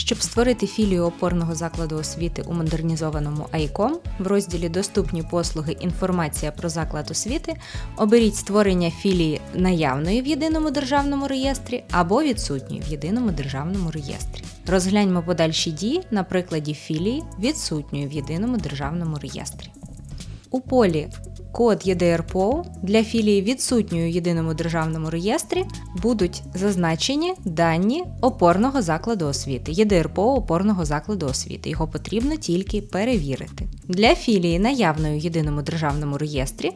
Щоб створити філію опорного закладу освіти у модернізованому АІКОМ, в розділі Доступні послуги Інформація про заклад освіти оберіть створення філії наявної в єдиному державному реєстрі або відсутньої в єдиному державному реєстрі. Розгляньмо подальші дії на прикладі філії відсутньої в єдиному державному реєстрі. У полі Код ЄДРПО для філії відсутньої у єдиному державному реєстрі будуть зазначені дані опорного закладу освіти, ЄДРПО опорного закладу освіти. Його потрібно тільки перевірити. Для філії наявної у єдиному державному реєстрі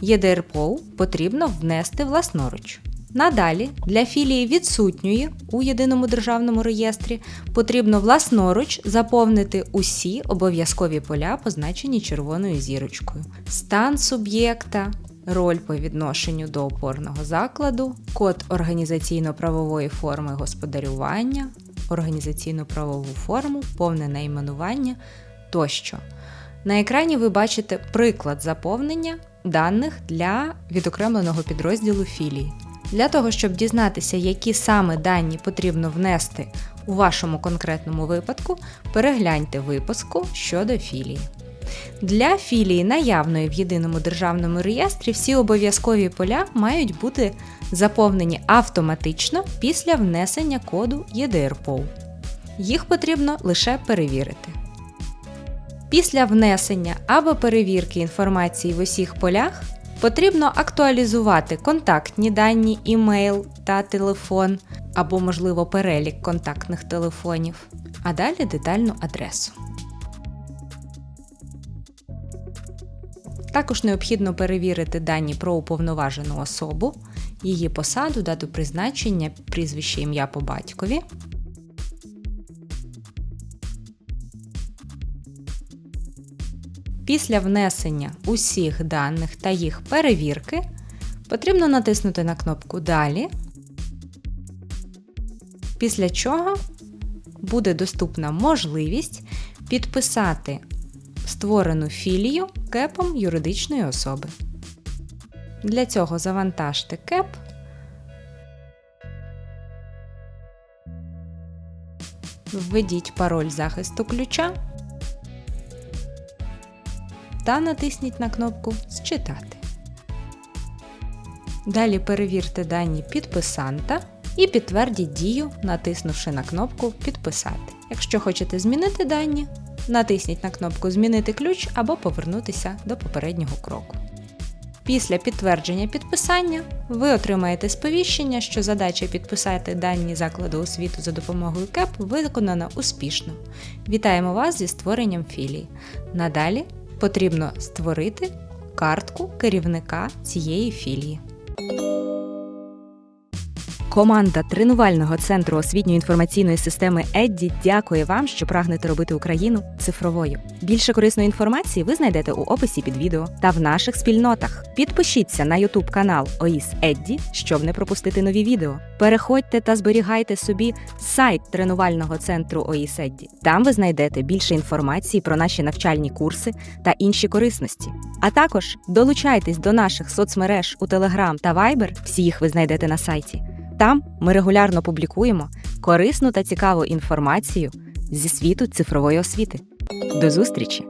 ЄДРПО потрібно внести власноруч. Надалі для філії відсутньої у єдиному державному реєстрі потрібно власноруч заповнити усі обов'язкові поля, позначені червоною зірочкою: стан суб'єкта, роль по відношенню до опорного закладу, код організаційно-правової форми господарювання, організаційно-правову форму, повне найменування тощо. На екрані ви бачите приклад заповнення даних для відокремленого підрозділу філії. Для того, щоб дізнатися, які саме дані потрібно внести у вашому конкретному випадку, перегляньте випуску щодо філії. Для філії наявної в єдиному державному реєстрі всі обов'язкові поля мають бути заповнені автоматично після внесення коду ЄДРПОУ. Їх потрібно лише перевірити. Після внесення або перевірки інформації в усіх полях потрібно актуалізувати контактні дані, імейл та телефон, або, можливо, перелік контактних телефонів, а далі детальну адресу. Також необхідно перевірити дані про уповноважену особу, її посаду, дату призначення, прізвище ім'я по батькові. Після внесення усіх даних та їх перевірки потрібно натиснути на кнопку Далі, після чого буде доступна можливість підписати створену філію кепом юридичної особи. Для цього завантажте кеп. Введіть пароль захисту ключа та натисніть на кнопку Зчитати. Далі перевірте дані підписанта і підтвердіть дію, натиснувши на кнопку Підписати. Якщо хочете змінити дані, натисніть на кнопку Змінити ключ або повернутися до попереднього кроку. Після підтвердження підписання ви отримаєте сповіщення, що задача підписати дані закладу освіту за допомогою КЕП виконана успішно. Вітаємо вас зі створенням філії. Надалі потрібно створити картку керівника цієї філії. Команда тренувального центру освітньо-інформаційної системи Едді дякує вам, що прагнете робити Україну цифровою. Більше корисної інформації ви знайдете у описі під відео та в наших спільнотах. Підпишіться на YouTube канал ОІС Едді, щоб не пропустити нові відео. Переходьте та зберігайте собі сайт тренувального центру ОІС Едді. Там ви знайдете більше інформації про наші навчальні курси та інші корисності. А також долучайтесь до наших соцмереж у Telegram та Viber, всі їх ви знайдете на сайті. Там ми регулярно публікуємо корисну та цікаву інформацію зі світу цифрової освіти. До зустрічі!